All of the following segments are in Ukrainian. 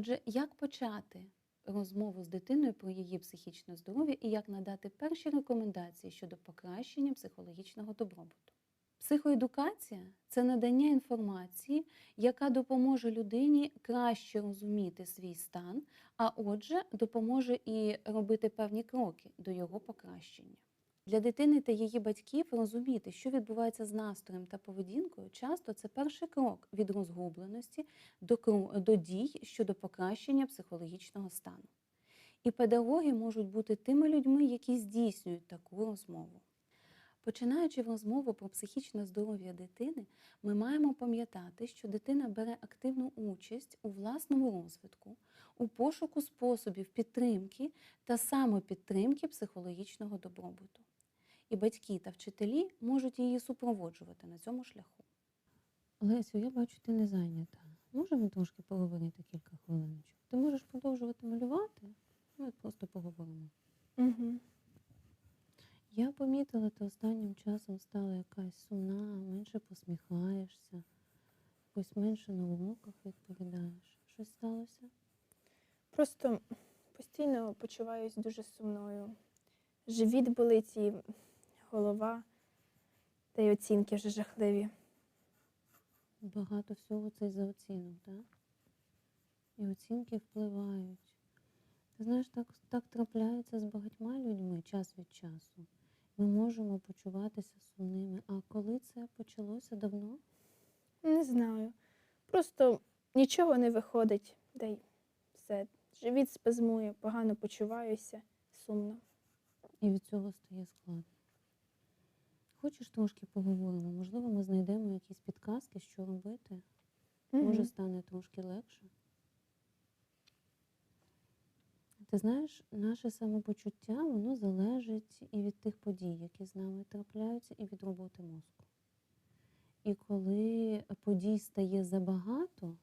Отже, як почати розмову з дитиною про її психічне здоров'я і як надати перші рекомендації щодо покращення психологічного добробуту? Психоедукація це надання інформації, яка допоможе людині краще розуміти свій стан, а отже, допоможе і робити певні кроки до його покращення. Для дитини та її батьків розуміти, що відбувається з настроєм та поведінкою, часто це перший крок від розгубленості до, до дій щодо покращення психологічного стану. І педагоги можуть бути тими людьми, які здійснюють таку розмову. Починаючи розмову про психічне здоров'я дитини, ми маємо пам'ятати, що дитина бере активну участь у власному розвитку, у пошуку способів підтримки та самопідтримки психологічного добробуту. І батьки та вчителі можуть її супроводжувати на цьому шляху. Лесю, я бачу, ти не зайнята. Можемо трошки поговорити кілька хвилиночок? Ти можеш продовжувати малювати? Ми просто поговоримо. Угу. Я помітила, ти останнім часом стала якась сумна, менше посміхаєшся, якось менше на уроках відповідаєш. Щось сталося? Просто постійно почуваюсь дуже сумною. Живіт болить і голова, та й оцінки вже жахливі. Багато всього це за оцінок, так? І оцінки впливають. Ти знаєш, так, так трапляється з багатьма людьми час від часу. Ми можемо почуватися сумними. А коли це почалося давно? Не знаю. Просто нічого не виходить, та й все. Живіт спазмує, погано почуваюся, сумно. І від цього стає складно. Хочеш трошки поговоримо? Можливо, ми знайдемо якісь підказки, що робити. Може, стане трошки легше. Ти знаєш, наше самопочуття воно залежить і від тих подій, які з нами трапляються, і від роботи мозку. І коли подій стає забагато,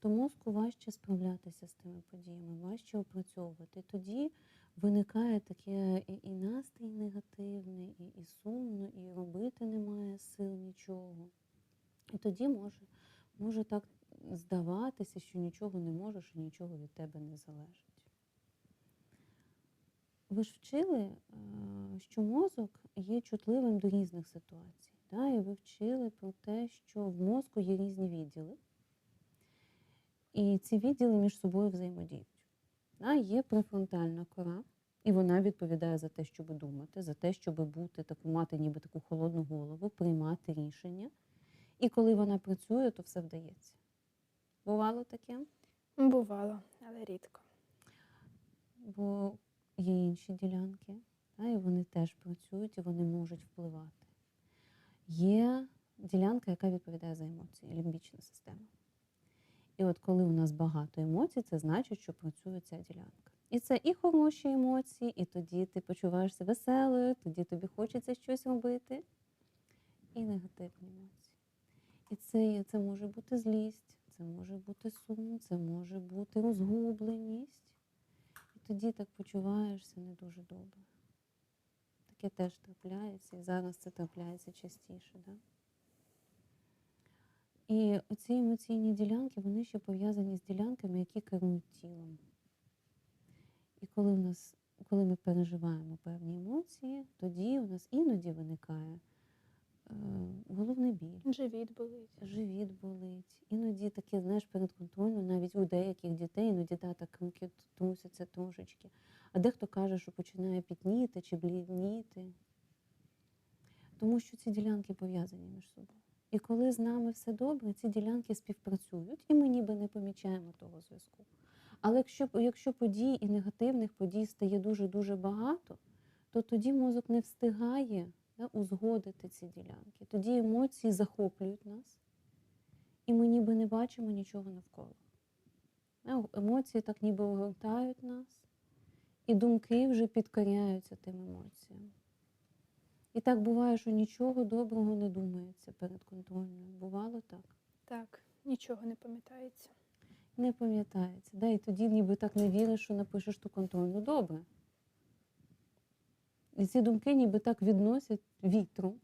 то мозку важче справлятися з тими подіями, важче опрацьовувати. Тоді виникає таке і, настрій негативний, і, і сумно, і робити немає сил нічого. І тоді може, може так здаватися, що нічого не можеш і нічого від тебе не залежить. Ви ж вчили, е, що мозок є чутливим до різних ситуацій. Да? І ви вчили про те, що в мозку є різні відділи. І ці відділи між собою взаємодіють. Да? Є префронтальна кора, і вона відповідає за те, щоб думати, за те, щоб бути таку, мати ніби таку холодну голову, приймати рішення. І коли вона працює, то все вдається. Бувало таке? Бувало, але рідко. бо є інші ділянки, та, і вони теж працюють і вони можуть впливати. Є ділянка, яка відповідає за емоції, лімбічна система. І от коли у нас багато емоцій, це значить, що працює ця ділянка. І це і хороші емоції, і тоді ти почуваєшся веселою, тоді тобі хочеться щось робити, і негативні емоції. І це, це може бути злість, це може бути сум, це може бути розгубленість. І тоді так почуваєшся не дуже добре. Таке теж трапляється, і зараз це трапляється частіше. Да? І оці емоційні ділянки, вони ще пов'язані з ділянками, які керують тілом. І коли, у нас, коли ми переживаємо певні емоції, тоді у нас іноді виникає е, головний біль. Живіт болить. Живіт болить. Іноді таке, знаєш, передконтрольно, навіть у деяких дітей, іноді да, так руки трусяться трошечки. А дехто каже, що починає пітніти чи блідніти. Тому що ці ділянки пов'язані між собою. І коли з нами все добре, ці ділянки співпрацюють, і ми ніби не помічаємо того зв'язку. Але якщо, якщо подій і негативних подій стає дуже-дуже багато, то тоді мозок не встигає да, узгодити ці ділянки. Тоді емоції захоплюють нас, і ми ніби не бачимо нічого навколо. Емоції так ніби огортають нас, і думки вже підкоряються тим емоціям. І так буває, що нічого доброго не думається перед контрольною. Бувало так? Так, нічого не пам'ятається. Не пам'ятається. Да? І тоді ніби так не віриш, що напишеш ту контрольну добре. І ці думки ніби так відносять вітру.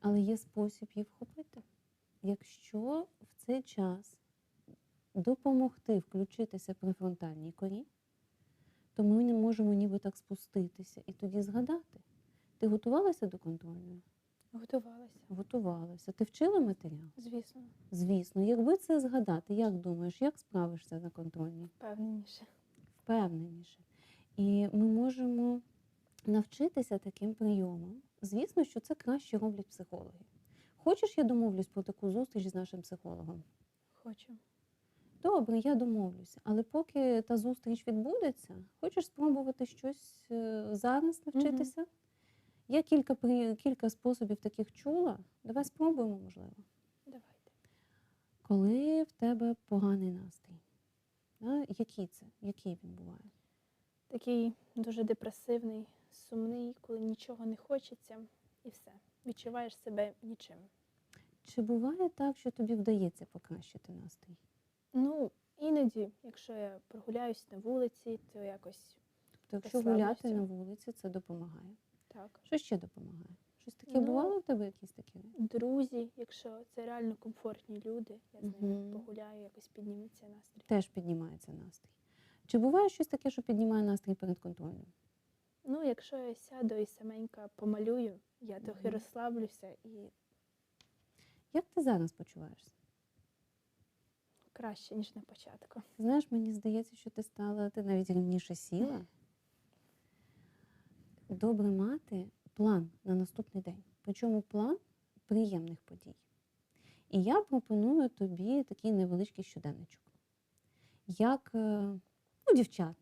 Але є спосіб їх вхопити. Якщо в цей час допомогти включитися префронтальній корі, то ми не можемо ніби так спуститися і тоді згадати. Ти готувалася до контрольної? Готувалася, Готувалася. Ти вчила матеріал? звісно, Звісно, якби це згадати, як думаєш, як справишся на контрольній? впевненіше. Впевненіше. І ми можемо навчитися таким прийомам. Звісно, що це краще роблять психологи. Хочеш, я домовлюсь про таку зустріч з нашим психологом? Хочу. Добре, я домовлюся. Але поки та зустріч відбудеться, хочеш спробувати щось е, зараз навчитися? Я кілька, кілька способів таких чула. Давай спробуємо, можливо. Давайте. Коли в тебе поганий настрій, да? який це? Який він буває? Такий дуже депресивний, сумний, коли нічого не хочеться, і все. Відчуваєш себе нічим. Чи буває так, що тобі вдається покращити настрій? Ну, іноді, якщо я прогуляюсь на вулиці, то якось Тобто, якщо гуляти на вулиці, це допомагає. Так. Що ще допомагає? Щось таке Ну, бувало в тебе якісь такі? Друзі, якщо це реально комфортні люди, я з ними Мгм. погуляю, якось підніметься настрій. Теж піднімається настрій. Чи буває щось таке, що піднімає настрій перед контролем? Ну, якщо я сяду і саменька помалюю, я трохи розслаблюся і Як ти зараз почуваєшся? краще, ніж на початку. Знаєш, мені здається, що ти стала, ти навіть рівніше сіла. Добре мати план на наступний день. Причому план приємних подій. І я пропоную тобі такий невеличкий щоденничок. Як е, у дівчат.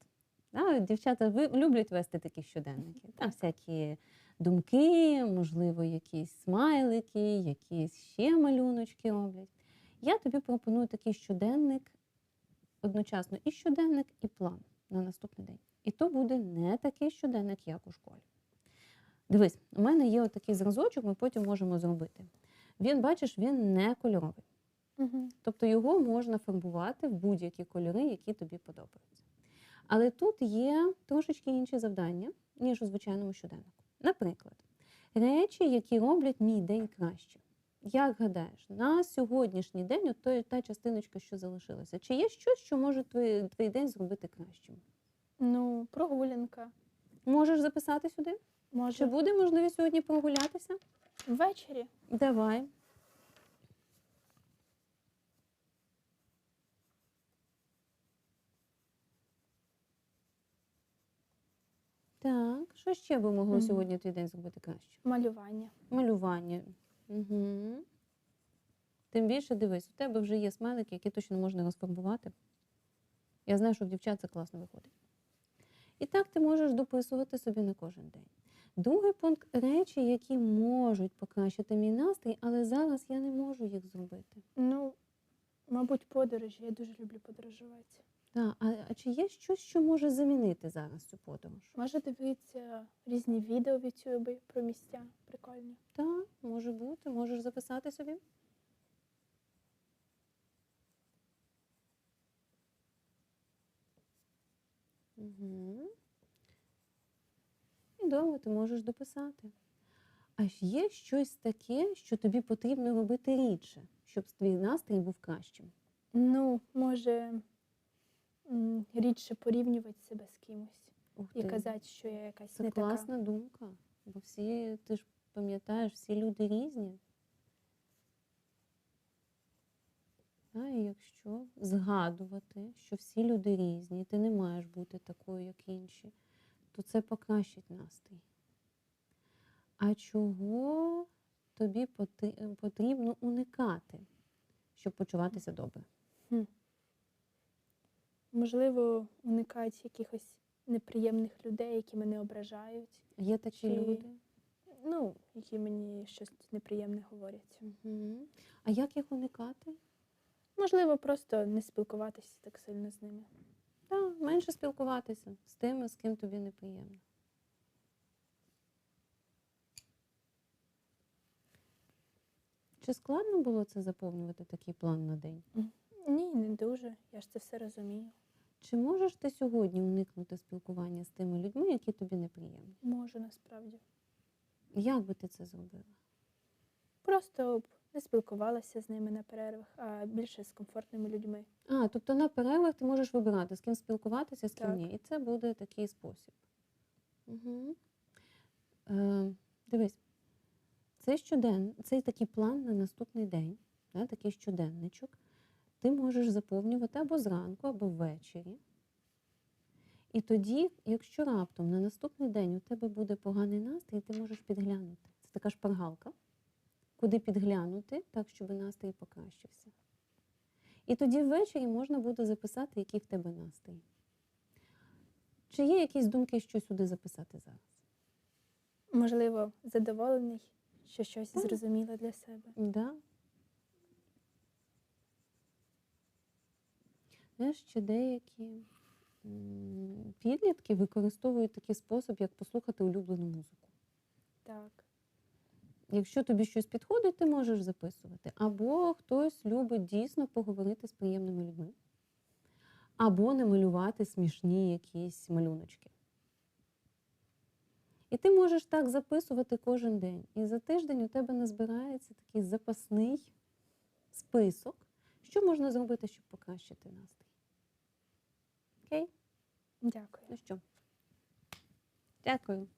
Да? Дівчата люблять вести такі щоденники. Там всякі думки, можливо, якісь смайлики, якісь ще малюночки роблять. Я тобі пропоную такий щоденник одночасно і щоденник, і план на наступний день. І то буде не такий щоденник, як у школі. Дивись, у мене є отакий зразочок, ми потім можемо зробити. Він, бачиш, він не кольоровий. Угу. Тобто його можна фарбувати в будь-які кольори, які тобі подобаються. Але тут є трошечки інші завдання, ніж у звичайному щоденнику. Наприклад, речі, які роблять мій день краще. Як гадаєш, на сьогоднішній день, от той- та частиночка, що залишилася, чи є щось, що може твій, твій день зробити кращим? Ну, прогулянка. Можеш записати сюди? Може, Чи буде можливість сьогодні прогулятися? ввечері. Давай. Так, що ще би могло Мгм. сьогодні твій день зробити краще? Малювання. Малювання. Угу. Тим більше дивись, у тебе вже є смайлики, які точно можна розфарбувати. Я знаю, що в дівчат це класно виходить. І так ти можеш дописувати собі на кожен день. Другий пункт речі, які можуть покращити мій настрій, але зараз я не можу їх зробити. Ну, мабуть, подорожі. Я дуже люблю подорожувати. Так, а, а чи є щось, що може замінити зараз цю подорож? Може дивитися різні відео в Ютубі про місця прикольні. Так, може бути, можеш записати собі. Угу. І добре, ти можеш дописати. А є щось таке, що тобі потрібно робити рідше, щоб твій настрій був кращим. Ну, може рідше порівнювати себе з кимось Ух і казати, що я якась Це не класна думка. Бо всі, ти ж пам'ятаєш, всі люди різні. А і якщо згадувати, що всі люди різні, ти не маєш бути такою, як інші, то це покращить настрій. А чого тобі потрібно уникати, щоб почуватися добре? така. Можливо, уникати якихось неприємних людей, які мене ображають, Є такі Чи- люди? ну, які мені щось неприємне говорять. Угу. А як їх уникати? Можливо, просто не спілкуватися так сильно з ними. Так, менше спілкуватися з тими, з ким тобі неприємно. Чи складно було це заповнювати такий план на день? Ні, не дуже. Я ж це все розумію. Чи можеш ти сьогодні уникнути спілкування з тими людьми, які тобі неприємні? Можу насправді. Як би ти це зробила? Просто Не спілкувалася з ними на перервах, а більше з комфортними людьми. А, тобто на перервах ти можеш вибирати, з ким спілкуватися, з ким Так. ні. І це буде такий спосіб. Угу. Е, дивись, цей щоден, цей такий план на наступний день, да, такий щоденничок, ти можеш заповнювати або зранку, або ввечері. І тоді, якщо раптом на наступний день у тебе буде поганий настрій, ти можеш підглянути. Це така шпаргалка, куди підглянути, так, щоб настрій покращився. І тоді ввечері можна буде записати, який в тебе настрій. Чи є якісь думки, що сюди записати зараз? Можливо, задоволений, що щось Так. зрозуміла для себе. Да. Знаєш, ще деякі підлітки використовують такий спосіб, як послухати улюблену музику. Так. Якщо тобі щось підходить, ти можеш записувати. Або хтось любить дійсно поговорити з приємними людьми, або не малювати смішні якісь малюночки. І ти можеш так записувати кожен день. І за тиждень у тебе назбирається такий запасний список, що можна зробити, щоб покращити настрій. Окей? Дякую. Ну що? Дякую.